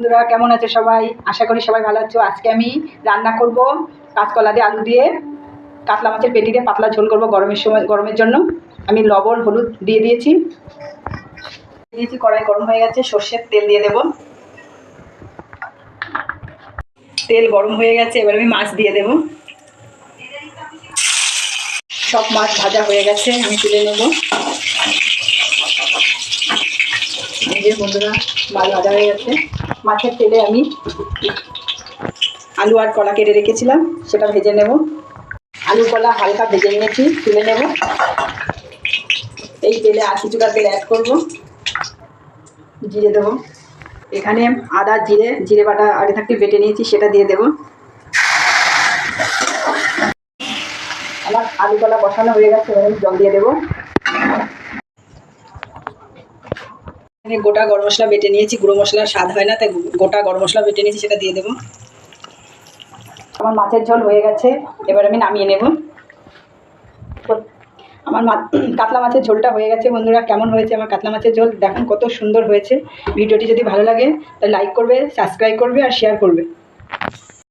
বন্ধুরা, কেমন আছে সবাই? আশা করি সবাই ভালো আছো। আজকে আমি রান্না করব কাঁচকলা দিয়ে আলু দিয়ে। কাতলা মাছের পেটি দিয়ে পাতলা ঝোল করব গরমের সময় গরমের জন্য। আমি লবণ, হলুদ দিয়ে দিয়েছি। দিয়েছি, কড়াই গরম হয়ে গেছে, সর্ষের তেল দিয়ে দেব। তেল গরম হয়ে গেছে, এবার আমি মাছ দিয়ে দেব। সব মাছ ভাজা হয়ে গেছে, আমি তুলে নেব। এই যে বন্ধুরা মাছ ভাজা হয়ে গেছে মাছের তেলে আমি আলু আর কলা কেটে রেখেছিলাম, সেটা ভেজে নেব। আলু, কলা হালকা ভেজে নিয়েছি, তুলে নেব। এই তেলে আর কিছুটা তেল অ্যাড করব। জিরে দেবো। এখানে আদা, জিরে জিরে বাটা আগে থাকতে বেটে নিয়েছি, সেটা দিয়ে দেবো। আমার আলু, কলা বসানো হয়ে গেছে জল দিয়ে দেবো। এখানে গোটা গরম মশলা বেটে নিয়েছি, গুঁড়ো মশলার স্বাদ হয় না, তাই গোটা গরম মশলা বেটে নিয়েছি, সেটা দিয়ে দেবো। আমার মাছের ঝোল হয়ে গেছে, এবার আমি নামিয়ে নেব। আমার কাতলা মাছের ঝোলটা হয়ে গেছে, বন্ধুরা, কেমন হয়েছে আমার কাতলা মাছের ঝোল? দেখুন কত সুন্দর হয়েছে। ভিডিওটি যদি ভালো লাগে, তাহলে লাইক করবে সাবস্ক্রাইব করবে আর শেয়ার করবে।